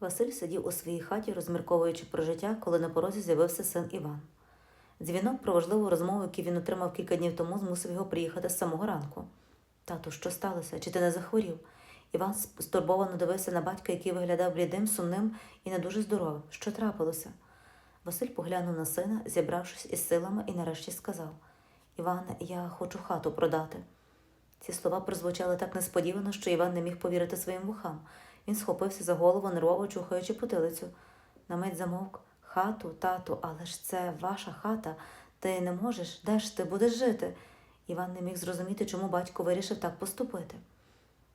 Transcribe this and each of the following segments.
Василь сидів у своїй хаті, розмірковуючи про життя, коли на порозі з'явився син Іван. Дзвінок про важливу розмову, яку він отримав кілька днів тому, змусив його приїхати з самого ранку. Тату, що сталося? Чи ти не захворів? Іван стурбовано дивився на батька, який виглядав блідим, сумним і не дуже здоровим. Що трапилося? Василь поглянув на сина, зібравшись із силами, і нарешті сказав: Іване, я хочу хату продати. Ці слова прозвучали так несподівано, що Іван не міг повірити своїм вухам. Він схопився за голову, нервово чухаючи потилицю. На мить замовк хату, тату, але ж це ваша хата. Ти не можеш, де ж ти будеш жити? Іван не міг зрозуміти, чому батько вирішив так поступити.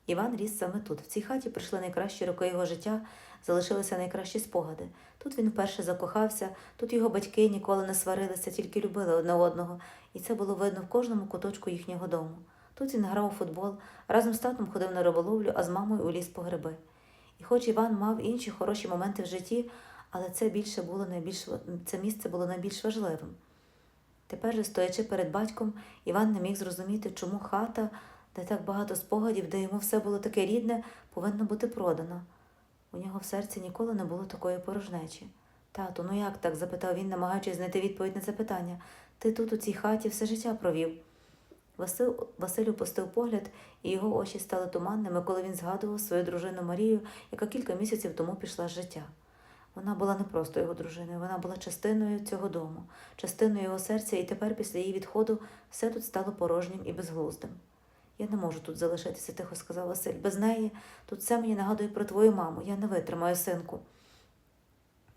Іван ріс саме тут. В цій хаті прийшли найкращі роки його життя, залишилися найкращі спогади. Тут він вперше закохався, тут його батьки ніколи не сварилися, тільки любили одне одного, і це було видно в кожному куточку їхнього дому. Тут він грав у футбол, разом з татом ходив на риболовлю, а з мамою у ліс по гриби. І хоч Іван мав інші хороші моменти в житті, але це більше було найбільш це місце було найбільш важливим. Тепер же, стоячи перед батьком, Іван не міг зрозуміти, чому хата, де так багато спогадів, де йому все було таке рідне, повинна бути продана. У нього в серці ніколи не було такої порожнечі. Тату, ну як так? запитав він, намагаючись знайти відповідь на запитання. Ти тут у цій хаті все життя провів. Василь, Василь опустив погляд, і його очі стали туманними, коли він згадував свою дружину Марію, яка кілька місяців тому пішла з життя. Вона була не просто його дружиною, вона була частиною цього дому, частиною його серця, і тепер, після її відходу, все тут стало порожнім і безглуздим. Я не можу тут залишитися, тихо сказав Василь. Без неї тут все мені нагадує про твою маму. Я не витримаю, синку.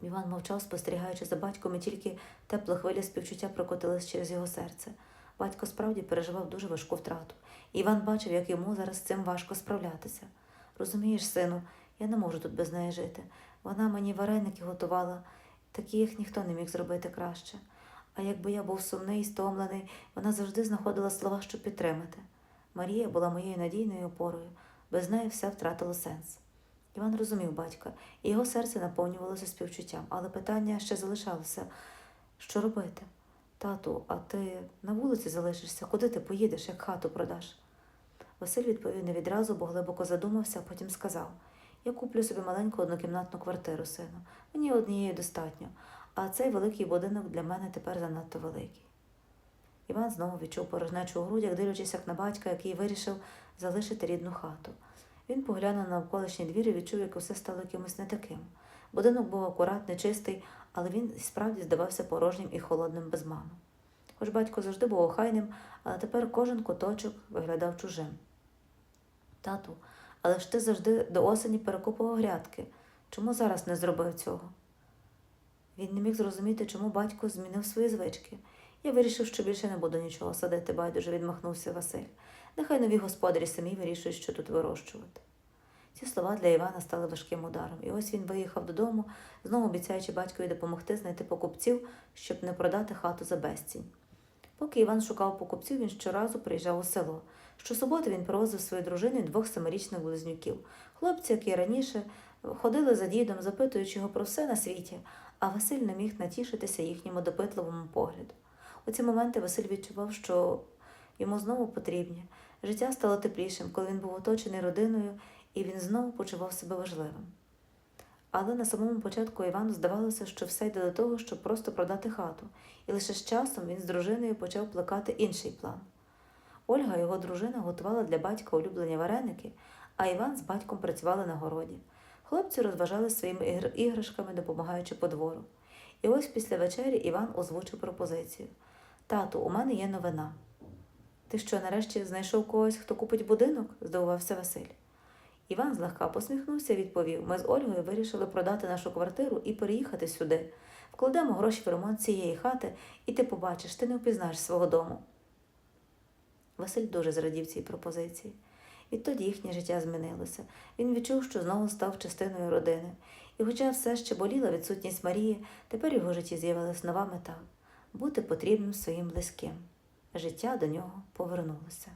Іван мовчав, спостерігаючи за батьком, і тільки тепла хвиля співчуття прокотилась через його серце. Батько справді переживав дуже важку втрату, Іван бачив, як йому зараз з цим важко справлятися. Розумієш, сину, я не можу тут без неї жити. Вона мені вареники готувала, такі їх ніхто не міг зробити краще. А якби я був сумний і стомлений, вона завжди знаходила слова, щоб підтримати. Марія була моєю надійною опорою, без неї все втратило сенс. Іван розумів батька, і його серце наповнювалося співчуттям, але питання ще залишалося що робити? Тату, а ти на вулиці залишишся, куди ти поїдеш, як хату продаш? Василь відповів не відразу, бо глибоко задумався, а потім сказав Я куплю собі маленьку однокімнатну квартиру, сину. Мені однієї достатньо, а цей великий будинок для мене тепер занадто великий. Іван знову відчув порожнечу у грудях, дивлячись як на батька, який вирішив залишити рідну хату. Він поглянув на навколишній двір і відчув, як усе стало якимось не таким. Будинок був акуратний, чистий, але він справді здавався порожнім і холодним без мами. Хоч батько завжди був охайним, але тепер кожен куточок виглядав чужим. Тату, але ж ти завжди до осені перекопував грядки. Чому зараз не зробив цього? Він не міг зрозуміти, чому батько змінив свої звички. Я вирішив, що більше не буду нічого садити, байдуже відмахнувся Василь. Нехай нові господарі самі вирішують, що тут вирощувати. Ці слова для Івана стали важким ударом, і ось він виїхав додому, знову обіцяючи батькові допомогти знайти покупців, щоб не продати хату за безцінь. Поки Іван шукав покупців, він щоразу приїжджав у село. Щосуботи він привозив свою дружину і двох семирічних близнюків. Хлопці, які і раніше ходили за дідом, запитуючи його про все на світі, а Василь не міг натішитися їхньому допитливому погляду. У ці моменти Василь відчував, що йому знову потрібні. Життя стало теплішим, коли він був оточений родиною, і він знову почував себе важливим. Але на самому початку Івану здавалося, що все йде до того, щоб просто продати хату, і лише з часом він з дружиною почав плекати інший план. Ольга, його дружина, готувала для батька улюблені вареники, а Іван з батьком працювали на городі. Хлопці розважали своїми іграшками, допомагаючи по двору. І ось після вечері Іван озвучив пропозицію. Тату, у мене є новина. Ти що, нарешті знайшов когось, хто купить будинок? здивувався Василь. Іван злегка посміхнувся відповів: ми з Ольгою вирішили продати нашу квартиру і переїхати сюди. Вкладемо гроші в ремонт цієї хати, і ти побачиш, ти не впізнаєш свого дому. Василь дуже зрадів цій пропозиції. Відтоді їхнє життя змінилося. Він відчув, що знову став частиною родини. І, хоча все ще боліла відсутність Марії, тепер його житті з'явилась нова мета бути потрібним своїм близьким. Життя до нього повернулося.